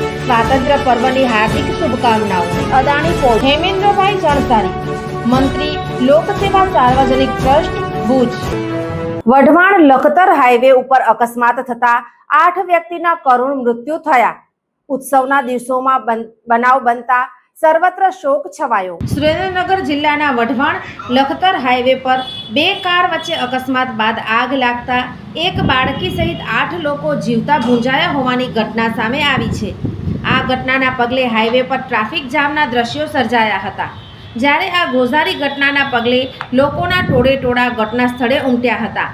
સ્વાતંત્ર્ય પર્વની હાર્દિક શુભકામનાઓ. અદાણી પોર્ટ હેમેન્દ્રભાઈ જણસારી મંત્રી લોકસેવા સાર્વજનિક ટ્રસ્ટ, ભુજ. વઢવાણ લખતર હાઈવે ઉપર અકસ્માત થતા આઠ વ્યક્તિના કરુણ મૃત્યુ થયા. ઉત્સવના દિવસોમાં બન- બનાવ બનતા સર્વત્ર શોક છવાયો. સુરેન્દ્રનગર જિલ્લાના વઢવાણ લખતર હાઈવે પર બે કાર વચ્ચે અકસ્માત બાદ આગ લાગતા એક બાળકી સહિત આઠ લોકો જીવતા ભૂંજાયા હોવાની ઘટના સામે આવી છે. આ ઘટનાના પગલે હાઈવે પર ટ્રાફિક જામના દ્રશ્યો સર્જાયા હતા. જ્યારે આ ગોઝારી ઘટનાના પગલે લોકોના ટોળે ટોળા ઘટના સ્થળે ઉમટ્યા હતા.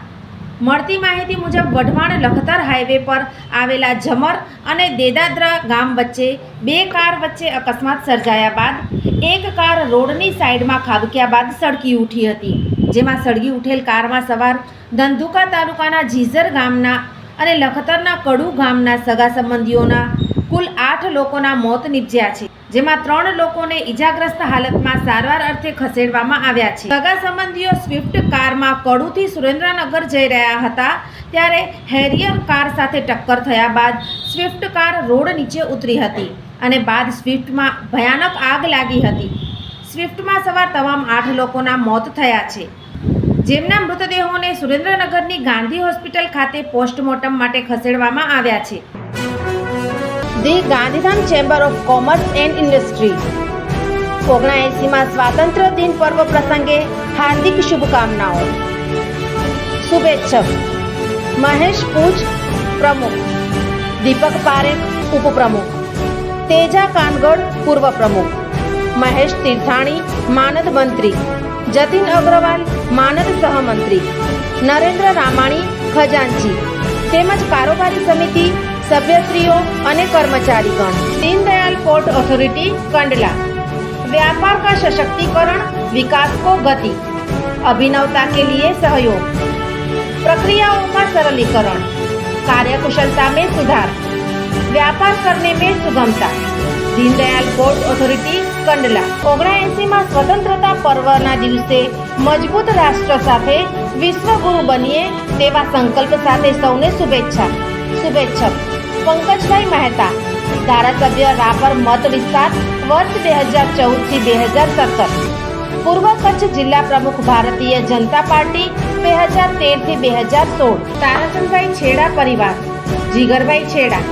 મળતી માહિતી મુજબ વઢવાણ લખતર હાઈવે પર આવેલા ઝમર અને દેદાદ્રા ગામ વચ્ચે બે કાર વચ્ચે અકસ્માત સર્જાયા બાદ એક કાર રોડની સાઈડમાં ખાબક્યા બાદ સળગી ઉઠી હતી, જેમાં સળગી ઉઠેલ કારમાં સવાર ધંધુકા તાલુકાના જીઝર ગામના અને લખતરના કડુ ગામના સગા સંબંધીઓના કુલ આઠ લોકોના મોત નીપજ્યા છે. જેમાં ત્રણ લોકોને ઈજાગ્રસ્ત હાલતમાં સારવાર અર્થે ખસેડવામાં આવ્યા છે. સગા સંબંધીઓ સ્વિફ્ટ કારમાં કડુથી સુરેન્દ્રનગર જઈ રહ્યા હતા ત્યારે હેરિયર કાર સાથે ટક્કર થયા બાદ સ્વિફ્ટ કાર રોડ નીચે ઉતરી હતી અને બાદ સ્વિફ્ટમાં ભયાનક આગ લાગી હતી. સ્વિફ્ટમાં સવાર તમામ આઠ લોકોના મોત થયા છે. જેમના મૃતદેહોને સુરેન્દ્રનગરની ગાંધી હોસ્પિટલ ખાતે પોસ્ટમોર્ટમ માટે ખસેડવામાં આવ્યા છે. The Gandhidham chamber of commerce and industry. ઓગણએંસીમાં સ્વાતંત્ર્ય દિન પર્વ પ્રસંગે હાર્દિક શુભકામનાઓ. શુભેચ્છક. મહેશ પૂજ પ્રમુખ. દીપક પારેખ ઉપપ્રમુખ. તેજા કાનગડ પૂર્વ પ્રમુખ. મહેશ તીર્થાણી, માનદ મંત્રી. જતીન અગ્રવાલ, માનદ સહમંત્રી. નરેન્દ્ર રામાણી, ખજાનચી. તેમજ કારોબારી સમિતિ સભ્યશ્રીઓ અને કર્મચારીગણ દીનદયાલ પોર્ટ ઓથોરિટી કંડલા व्यापार का सशक्तिकरण विकास को गति अभिनवता के लिए सहयोग प्रक्रियाओं का सरलीकरण कार्यकुशलता में सुधार व्यापार करने में सुगमता दीनदयाल पोर्ट ઓથોરિટી કંડલા ઓગણએંસીમાં સ્વતંત્રતા પર્વના દિવસે મજબૂત રાષ્ટ્ર સાથે વિશ્વગુરુ બનીએ તેવા સંકલ્પ સાથે સૌને શુભેચ્છા શુભેચ્છક પંકજભાઈ મહેતા. ધારાસભ્ય રાપર મત વિસ્તાર વર્ષ બે હજાર ચૌદથી બે હજાર સત્તર. પૂર્વ કચ્છ જિલ્લા પ્રમુખ ભારતીય જનતા પાર્ટી બે હજાર તેરથી બે હજાર સોળ. તારાચંદભાઈ છેડા પરિવાર. જીગરભાઈ છેડા.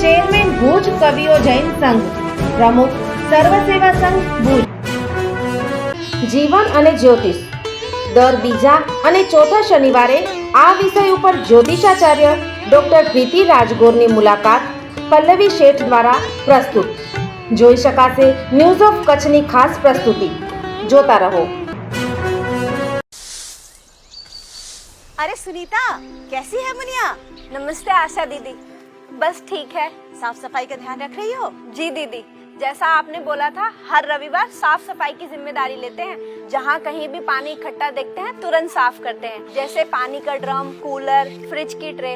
ચેરમેન ભુજ કવિઓ જૈન સંઘ. પ્રમુખ સર્વ સેવા સંઘ ભુજ. જીવન અને જ્યોતિષ. દર બીજા અને ચોથા શનિવારે આ વિષય ઉપર જ્યોતિષાચાર્ય ડોક્ટર પ્રીતિ રાજગોરની મુલાકાત પલ્લવી શેઠ દ્વારા પ્રસ્તુત જોઈ શકાશે ન્યૂઝ ઓફ કચ્છની ખાસ પ્રસ્તુતિ જોતા રહો अरे सुनीता कैसी है मुनिया नमस्ते आशा दीदी बस ठीक है साफ सफाई का ध्यान रख रही हो जी दीदी जैसा आपने बोला था हर रविवार साफ सफाई की जिम्मेदारी लेते हैं जहाँ कहीं भी पानी इकट्ठा देखते हैं तुरंत साफ करते हैं जैसे पानी का ड्रम कूलर फ्रिज की ट्रे